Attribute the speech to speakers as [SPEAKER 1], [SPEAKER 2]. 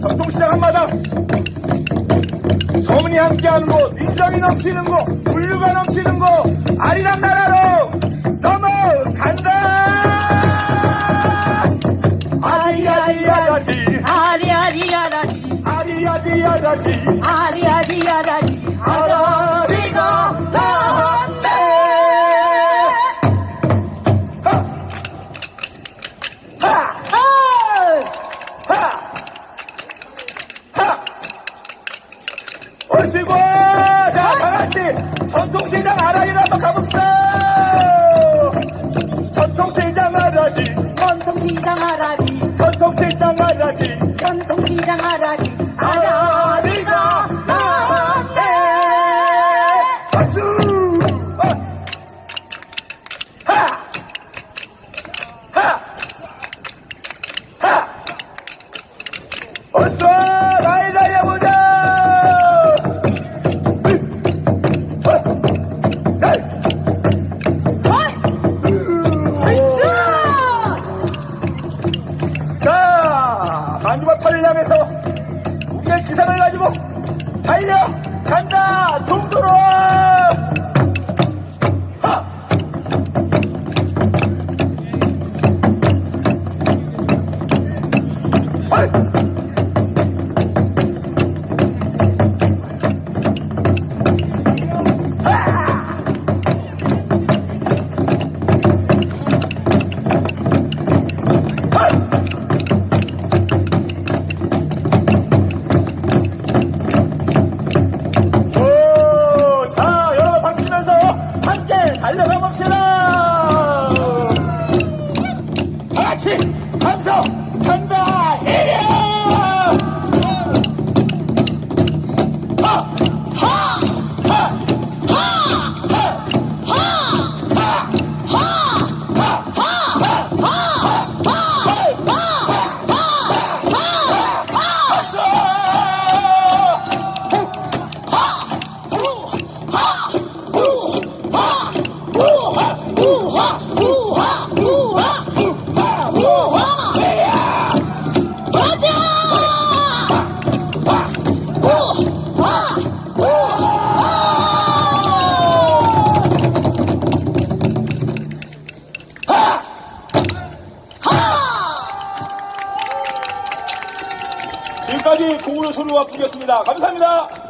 [SPEAKER 1] 전통시장 한마당 소문이 함께하는 곳 인정이 넘치는 곳 물류가 넘치는 곳 아리랑 나 아리아리아라리,
[SPEAKER 2] 아리아리아라리.
[SPEAKER 1] 아리아리아라리,
[SPEAKER 2] 아리아리아라리.
[SPEAKER 1] 아라리가! 하! 얼씨구! 자, 다 같이 전통시장 아라리로 한번 가봅시 아라리가 나왔네! 박수! 어. 하! 하! 하! 어서 라이라이 해보자! 자, 만주마파를 향해서 함성 지금까지 공우의 소리와 풍이었습니다. 감사합니다.